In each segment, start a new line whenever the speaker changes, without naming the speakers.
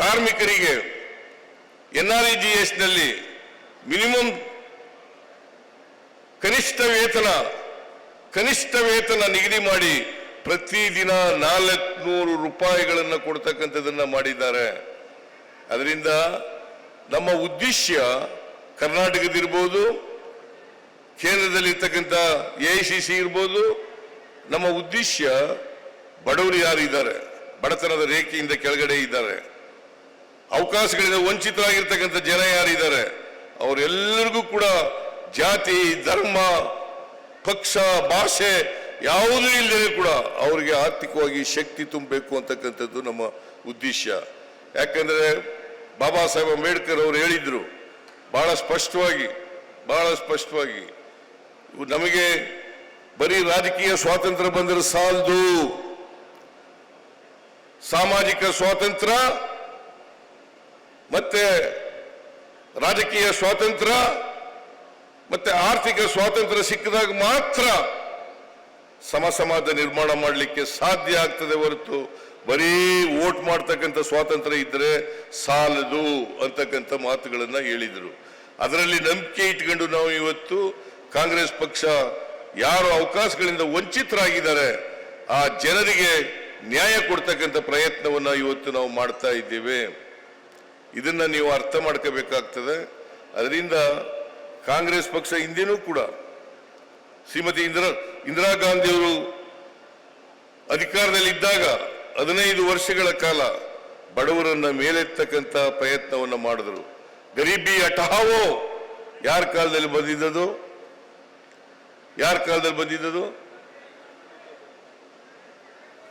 ಕಾರ್ಮಿಕರಿಗೆ N R G ಎಸ್ನಲ್ಲಿ minimum ಕನಿಷ್ಠ ವೇತನ ಕನಿಷ್ಠ ವೇತನ ನಿಗದಿ ಮಾಡಿ ಪ್ರತಿದಿನ ನಾಲ್ಕುನೂರು ರೂಪಾಯಿಗಳನ್ನು ಕೊಡ್ತಕ್ಕಂಥದ್ದನ್ನು ಮಾಡಿದ್ದಾರೆ. ಅದರಿಂದ ನಮ್ಮ ಉದ್ದೇಶ ಕರ್ನಾಟಕದಿರ್ಬೋದು, ಕೇಂದ್ರದಲ್ಲಿರ್ತಕ್ಕಂಥ ಎ ಐ ಸಿ ಸಿ ಇರ್ಬೋದು, ನಮ್ಮ ಉದ್ದೇಶ ಬಡವರು ಯಾರಿದ್ದಾರೆ, ಬಡತನದ ರೇಖೆಯಿಂದ ಕೆಳಗಡೆ ಇದ್ದಾರೆ. ಅವಕಾಶಗಳಿಂದ ವಂಚಿತರಾಗಿರ್ತಕ್ಕಂಥ ಜನ ಯಾರಿದ್ದಾರೆ, ಅವರೆಲ್ಲರಿಗೂ ಕೂಡ ಜಾತಿ, ಧರ್ಮ, ಪಕ್ಷ, ಭಾಷೆ ಯಾವುದೂ ಇಲ್ಲದೆ ಕೂಡ ಅವರಿಗೆ ಆರ್ಥಿಕವಾಗಿ ಶಕ್ತಿ ತುಂಬಬೇಕು ಅಂತಕ್ಕಂಥದ್ದು ನಮ್ಮ ಉದ್ದೇಶ. ಯಾಕಂದ್ರೆ ಬಾಬಾ ಸಾಹೇಬ್ ಅಂಬೇಡ್ಕರ್ ಅವರು ಹೇಳಿದ್ರು, ಬಹಳ ಸ್ಪಷ್ಟವಾಗಿ ಬಹಳ ಸ್ಪಷ್ಟವಾಗಿ, ನಮಗೆ ಬರೀ ರಾಜಕೀಯ ಸ್ವಾತಂತ್ರ್ಯ ಬಂದರೆ ಸಾಲದು. ಸಾಮಾಜಿಕ ಸ್ವಾತಂತ್ರ್ಯ ಮತ್ತೆ ರಾಜಕೀಯ ಸ್ವಾತಂತ್ರ್ಯ, ಮತ್ತೆ ಆರ್ಥಿಕ ಸ್ವಾತಂತ್ರ್ಯ ಸಿಕ್ಕಿದಾಗ ಮಾತ್ರ ಸಮ ಸಮಾಜ ನಿರ್ಮಾಣ ಮಾಡಲಿಕ್ಕೆ ಸಾಧ್ಯ ಆಗ್ತದೆ ಹೊರತು ಬರೀ ವೋಟ್ ಮಾಡ್ತಕ್ಕಂಥ ಸ್ವಾತಂತ್ರ್ಯ ಇದ್ರೆ ಸಾಲದು ಅಂತಕ್ಕಂಥ ಮಾತುಗಳನ್ನು ಹೇಳಿದರು. ಅದರಲ್ಲಿ ನಂಬಿಕೆ ಇಟ್ಕೊಂಡು ನಾವು ಇವತ್ತು ಕಾಂಗ್ರೆಸ್ ಪಕ್ಷ ಯಾರು ಅವಕಾಶಗಳಿಂದ ವಂಚಿತರಾಗಿದ್ದಾರೆ, ಆ ಜನರಿಗೆ ನ್ಯಾಯ ಕೊಡ್ತಕ್ಕಂಥ ಪ್ರಯತ್ನವನ್ನ ಇವತ್ತು ನಾವು ಮಾಡ್ತಾ ಇದ್ದೇವೆ. ಇದನ್ನ ನೀವು ಅರ್ಥ ಮಾಡ್ಕೋಬೇಕಾಗ್ತದೆ. ಅದರಿಂದ ಕಾಂಗ್ರೆಸ್ ಪಕ್ಷ ಹಿಂದೆನೂ ಕೂಡ ಶ್ರೀಮತಿ ಇಂದಿರಾ ಇಂದಿರಾ ಗಾಂಧಿಯವರು ಅಧಿಕಾರದಲ್ಲಿದ್ದಾಗ ಹದಿನೈದು ವರ್ಷಗಳ ಕಾಲ ಬಡವರನ್ನ ಮೇಲೆತ್ತಕ್ಕಂಥ ಪ್ರಯತ್ನವನ್ನ ಮಾಡಿದರು. ಗರೀಬಿ ಅಟಹಾವೋ? ಯಾರ ಕಾಲದಲ್ಲಿ ಬಂದಿದ್ದದು? ಯಾರ ಕಾಲದಲ್ಲಿ ಬಂದಿದ್ದದು?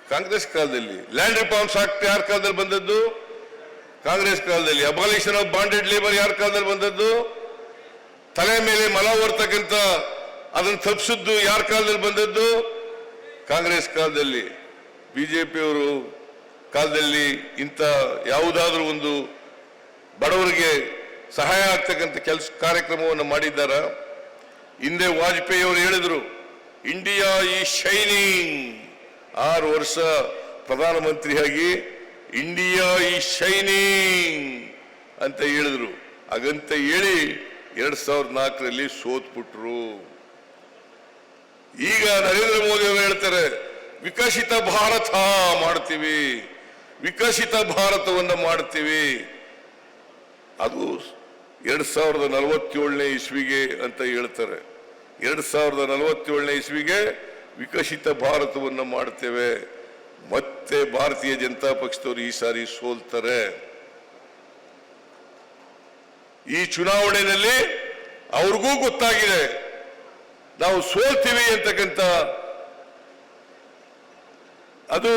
ಕಾಂಗ್ರೆಸ್ ಕಾಲದಲ್ಲಿ. ಲ್ಯಾಂಡ್ ರಿಫಾರ್ಮ್ಸ್ ಆಕ್ಟ್ ಯಾರ ಕಾಲದಲ್ಲಿ ಬಂದದ್ದು? ಕಾಂಗ್ರೆಸ್ ಕಾಲದಲ್ಲಿ ಅಬಾಲಿಷನ್ ಆಫ್ ಬಾಂಡೆಡ್ ಲೇಬರ್ ಯಾರ ಕಾಲದಲ್ಲಿ ಬಂದದ್ದು? ತಲೆ ಮೇಲೆ ಮಲ ಹೊರ್ತಕ್ಕಂಥ ಅದನ್ನು ತಪ್ಪಿಸಿದ್ದು ಯಾರ ಕಾಲದಲ್ಲಿ ಬಂದದ್ದು? ಕಾಂಗ್ರೆಸ್ ಕಾಲದಲ್ಲಿ ಬಿಜೆಪಿಯವರು ಕಾಲದಲ್ಲಿ ಇಂಥ ಯಾವುದಾದ್ರೂ ಒಂದು ಬಡವರಿಗೆ ಸಹಾಯ ಆಗ್ತಕ್ಕಂಥ ಕೆಲಸ, ಕಾರ್ಯಕ್ರಮವನ್ನು ಮಾಡಿದ್ದಾರ. ಹಿಂದೆ ವಾಜಪೇಯಿ ಅವರು ಹೇಳಿದ್ರು, ಇಂಡಿಯಾ ಈ ಶೈನಿಂಗ್. ಆರು ವರ್ಷ ಪ್ರಧಾನಮಂತ್ರಿಯಾಗಿ ಇಂಡಿಯಾ ಈ ಶೈನಿಂಗ್ ಅಂತ ಹೇಳಿದ್ರು. ಹಾಗಂತ ಹೇಳಿ ಎರಡ್ ಸಾವಿರದ ನಾಲ್ಕರಲ್ಲಿ ಸೋತ್ಬಿಟ್ರು. ಈಗ ನರೇಂದ್ರ ಮೋದಿ ಅವರು ಹೇಳ್ತಾರೆ, ವಿಕಸಿತ ಭಾರತ ಮಾಡ್ತೀವಿ, ವಿಕಸಿತ ಭಾರತವನ್ನ ಮಾಡ್ತೀವಿ. ಅದು ಎರಡ್ ಸಾವಿರದ ನಲವತ್ತೇಳನೇ ಇಸ್ವಿಗೆ ಅಂತ ಹೇಳ್ತಾರೆ. ಎರಡ್ ಸಾವಿರದ ನಲವತ್ತೇಳನೇ ಇಸ್ವಿಗೆ ವಿಕಸಿತ ಭಾರತವನ್ನ ಮಾಡ್ತೇವೆ. ಮತ್ತೆ ಭಾರತೀಯ ಜನತಾ ಪಕ್ಷದವರು ಈ ಸಾರಿ ಸೋಲ್ತಾರೆ. ಈ ಚುನಾವಣೆಯಲ್ಲಿ ಅವ್ರಿಗೂ ಗೊತ್ತಾಗಿದೆ. ನಾವು ಸೋಲ್ತೀವಿ ಅಂತಕ್ಕಂಥ ಅದು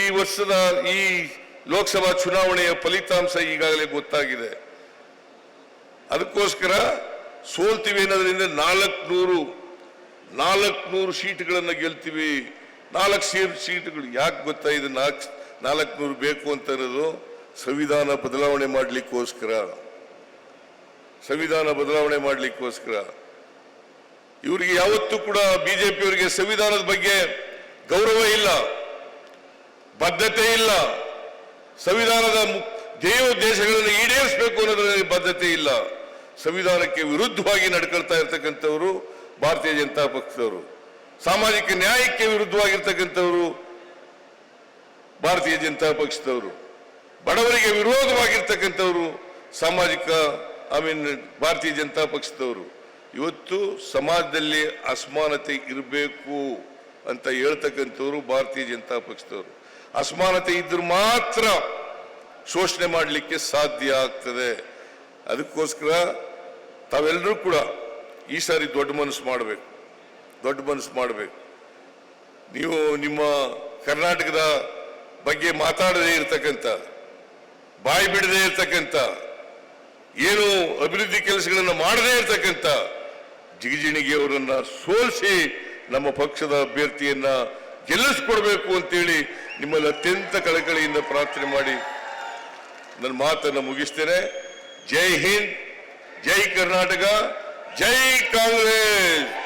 ಈ ವರ್ಷದ ಈ ಲೋಕಸಭಾ ಚುನಾವಣೆಯ ಫಲಿತಾಂಶ ಈಗಾಗಲೇ ಗೊತ್ತಾಗಿದೆ. ಅದಕ್ಕೋಸ್ಕರ ಸೋಲ್ತೀವಿ ಅನ್ನೋದ್ರಿಂದ ನಾಲ್ಕುನೂರು ನಾಲ್ಕುನೂರು ಸೀಟ್ಗಳನ್ನು ಗೆಲ್ತೀವಿ. ನಾಲ್ಕು ಸೀಟ್ ಸೀಟ್ಗಳು. ಯಾಕೆ ಗೊತ್ತಾ? ಇದು ನಾಲ್ಕು ನಾಲ್ಕುನೂರು ಬೇಕು ಅಂತ ಅನ್ನೋದು ಸಂವಿಧಾನ ಬದಲಾವಣೆ ಮಾಡಲಿಕ್ಕೋಸ್ಕರ. ಸಂವಿಧಾನ ಬದಲಾವಣೆ ಮಾಡಲಿಕ್ಕೋಸ್ಕರ. ಇವರಿಗೆ ಯಾವತ್ತೂ ಕೂಡ ಬಿಜೆಪಿಯವರಿಗೆ ಸಂವಿಧಾನದ ಬಗ್ಗೆ ಗೌರವ ಇಲ್ಲ. ಬದ್ಧತೆ ಇಲ್ಲ. ಸಂವಿಧಾನದ ಧ್ಯೇಯೋದ್ದೇಶಗಳನ್ನು ಈಡೇರಿಸಬೇಕು ಅನ್ನೋದ್ರಲ್ಲಿ ಬದ್ಧತೆ ಇಲ್ಲ. ಸಂವಿಧಾನಕ್ಕೆ ವಿರುದ್ಧವಾಗಿ ನಡ್ಕೊಳ್ತಾ ಇರ್ತಕ್ಕಂಥವರು ಭಾರತೀಯ ಜನತಾ ಪಕ್ಷದವರು. ಸಾಮಾಜಿಕ ನ್ಯಾಯಕ್ಕೆ ವಿರುದ್ಧವಾಗಿರ್ತಕ್ಕಂಥವರು ಭಾರತೀಯ ಜನತಾ ಪಕ್ಷದವರು, ಬಡವರಿಗೆ ವಿರೋಧವಾಗಿರ್ತಕ್ಕಂಥವರು ಸಾಮಾಜಿಕ ಐ ಮೀನ್ ಭಾರತೀಯ ಜನತಾ ಪಕ್ಷದವರು. ಇವತ್ತು ಸಮಾಜದಲ್ಲಿ ಅಸಮಾನತೆ ಇರಬೇಕು ಅಂತ ಹೇಳ್ತಕ್ಕಂಥವ್ರು ಭಾರತೀಯ ಜನತಾ ಪಕ್ಷದವರು. ಅಸಮಾನತೆ ಇದ್ರೆ ಮಾತ್ರ ಶೋಷಣೆ ಮಾಡಲಿಕ್ಕೆ ಸಾಧ್ಯ ಆಗ್ತದೆ. ಅದಕ್ಕೋಸ್ಕರ ತಾವೆಲ್ಲರೂ ಕೂಡ ಈ ಸಾರಿ ದೊಡ್ಡ ಮನಸ್ಸು ಮಾಡಬೇಕು. ದೊಡ್ಡ ಮನಸ್ಸು ಮಾಡಬೇಕು. ನೀವು ನಿಮ್ಮ ಕರ್ನಾಟಕದ ಬಗ್ಗೆ ಮಾತಾಡದೇ ಇರತಕ್ಕಂಥ, ಬಾಯಿ ಬಿಡದೇ ಇರತಕ್ಕಂಥ, ಏನು ಅಭಿವೃದ್ಧಿ ಕೆಲಸಗಳನ್ನು ಮಾಡದೇ ಇರತಕ್ಕಂಥ ಜಿಗಿಜಿಣಿಗೆ ಅವರನ್ನ ಸೋಲಿಸಿ ನಮ್ಮ ಪಕ್ಷದ ಅಭ್ಯರ್ಥಿಯನ್ನ ಗೆಲ್ಲಿಸ್ಕೊಡ್ಬೇಕು ಅಂತೇಳಿ ನಿಮ್ಮಲ್ಲಿ ಅತ್ಯಂತ ಕಳಕಳಿಯಿಂದ ಪ್ರಾರ್ಥನೆ ಮಾಡಿ ನನ್ನ ಮಾತನ್ನು ಮುಗಿಸ್ತೇನೆ. ಜೈ ಹಿಂದ್, ಜೈ ಕರ್ನಾಟಕ, ಜೈ ಕಾಂಗ್ರೆಸ್!